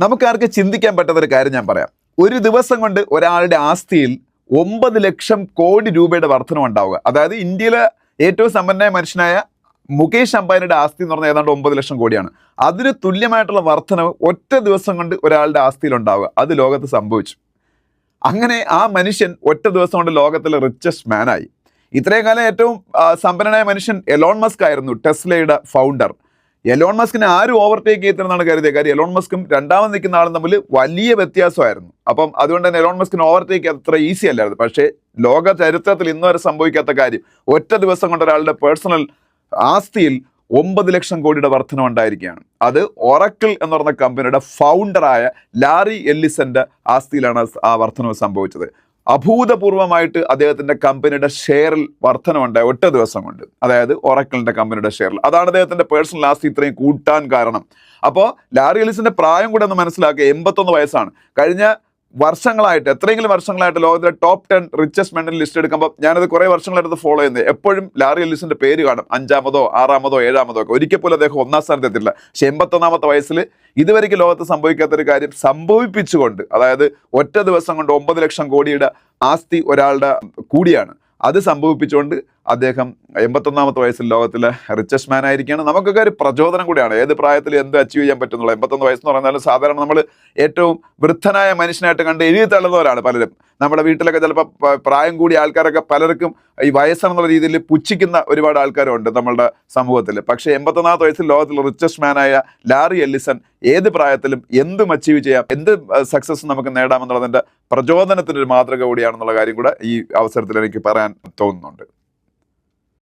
നമുക്കാർക്ക് ചിന്തിക്കാൻ പറ്റാത്തൊരു കാര്യം ഞാൻ പറയാം. ഒരു ദിവസം കൊണ്ട് ഒരാളുടെ ആസ്തിയിൽ ഒമ്പത് ലക്ഷം കോടി രൂപയുടെ വർധനം ഉണ്ടാവുക. അതായത് ഇന്ത്യയിലെ ഏറ്റവും സമ്പന്നനായ മനുഷ്യനായ മുകേഷ് അംബാനിയുടെ ആസ്തി എന്ന് പറഞ്ഞാൽ ഏതാണ്ട് ഒമ്പത് ലക്ഷം കോടിയാണ്. അതിന് തുല്യമായിട്ടുള്ള വർധനവ് ഒറ്റ ദിവസം കൊണ്ട് ഒരാളുടെ ആസ്തിയിൽ ഉണ്ടാവുക. അത് ലോകത്ത് സംഭവിച്ചു. അങ്ങനെ ആ മനുഷ്യൻ ഒറ്റ ദിവസം കൊണ്ട് ലോകത്തിലെ റിച്ചസ്റ്റ് മാനായി ഇത്രയും കാലം ഏറ്റവും സമ്പന്നനായ മനുഷ്യൻ എലോൺ മസ്ക് ആയിരുന്നു ടെസ്ലയുടെ ഫൗണ്ടർ എലോൺ മസ്കിനെ ആരും ഓവർടേക്ക് ചെയ്തെന്നാണ് കരുതിയത്. കാര്യം എലോൺ മസ്കും രണ്ടാമത് നിൽക്കുന്ന ആളും തമ്മിൽ വലിയ വ്യത്യാസമായിരുന്നു. അപ്പം അതുകൊണ്ട് തന്നെ എലോൺ മസ്കിന് ഓവർടേക്ക് അത്ര ഈസി അല്ലായിരുന്നു. പക്ഷേ ലോക ചരിത്രത്തിൽ ഇന്നു വരെ സംഭവിക്കാത്ത കാര്യം ഒറ്റ ദിവസം കൊണ്ട് ഒരാളുടെ പേഴ്സണൽ ആസ്തിയിൽ ഒമ്പത് ലക്ഷം കോടിയുടെ വർധനം ഉണ്ടായിരിക്കുകയാണ്. അത് ഒറക്കിൾ എന്ന് പറഞ്ഞ കമ്പനിയുടെ ഫൗണ്ടറായ ലാറി എല്ലിസന്റെ ആസ്തിയിലാണ് ആ വർധനവ് സംഭവിച്ചത്. അഭൂതപൂർവമായിട്ട് അദ്ദേഹത്തിന്റെ കമ്പനിയുടെ ഷെയറിൽ വർധനമുണ്ടായി ഒറ്റ ദിവസം കൊണ്ട് അതായത് ഒറക്കിളിന്റെ കമ്പനിയുടെ ഷെയറിൽ. അതാണ് അദ്ദേഹത്തിന്റെ പേഴ്സണൽ ആസ്തി ഇത്രയും കൂട്ടാൻ കാരണം. അപ്പോൾ ലാറി എലിസിന്റെ പ്രായം കൂടെ ഒന്ന് മനസ്സിലാക്കുക എൺപത്തൊന്ന് വയസ്സാണ്. കഴിഞ്ഞ വർഷങ്ങളായിട്ട് എത്രയെങ്കിലും വർഷങ്ങളായിട്ട് ലോകത്തിലെ top ten richest mental list എടുക്കുമ്പോൾ ഞാനത് കുറേ വർഷങ്ങളായിട്ട് ഫോളോ ചെയ്യുന്നത്. എപ്പോഴും ലാറി എല്ലിസിന്റെ പേര് കാണും. അഞ്ചാമതോ ആറാമതോ ഏഴാമതോ ഒക്കെ. ഒരിക്കൽ പോലും അദ്ദേഹം ഒന്നാം സ്ഥാനത്ത് എത്തില്ല പക്ഷെ എൺപത്തൊന്നാമത്തെ വയസ്സിൽ ഇതുവരെയ്ക്ക് ലോകത്ത് സംഭവിക്കാത്തൊരു കാര്യം സംഭവിപ്പിച്ചുകൊണ്ട് അതായത് ഒറ്റ ദിവസം കൊണ്ട് ഒമ്പത് ലക്ഷം കോടിയുടെ ആസ്തി ഒരാളുടെ കൂടിയാണ്. അത് സംഭവിപ്പിച്ചുകൊണ്ട് അദ്ദേഹം എൺപത്തൊന്നാമത്തെ വയസ്സിൽ ലോകത്തിലെ റിച്ചസ്റ്റ് മാൻ ആയിരിക്കുകയാണ്. നമുക്കൊക്കെ ഒരു പ്രചോദനം കൂടിയാണ്. ഏത് പ്രായത്തിൽ എന്ത് അച്ചീവ് ചെയ്യാൻ പറ്റുന്നുള്ള എൺപത്തൊന്ന് വയസ്സെന്ന് പറഞ്ഞാൽ സാധാരണ നമ്മൾ ഏറ്റവും വൃദ്ധനായ മനുഷ്യനായിട്ട് കണ്ട് എഴുതി തള്ളുന്നവരാണ് പലരും. നമ്മുടെ വീട്ടിലൊക്കെ ചിലപ്പോൾ പ്രായം കൂടിയ ആൾക്കാരൊക്കെ പലർക്കും ഈ വയസ്സെന്നുള്ള രീതിയിൽ പുച്ഛിക്കുന്ന ഒരുപാട് ആൾക്കാരുണ്ട് നമ്മളുടെ സമൂഹത്തിൽ. പക്ഷേ എൺപത്തൊന്നാമത്തെ വയസ്സിൽ ലോകത്തിൽ റിച്ചസ്റ്റ് മാനായ ലാറി എല്ലിസൺ ഏത് പ്രായത്തിലും എന്തും അച്ചീവ് ചെയ്യാം എന്ത് സക്സസ് നമുക്ക് നേടാമെന്നുള്ളതിന്റെ പ്രചോദനത്തിന്റെ ഒരു മാതൃക കൂടിയാണെന്നുള്ള കാര്യം കൂടെ ഈ അവസരത്തിൽ എനിക്ക് പറയാൻ തോന്നുന്നുണ്ട്.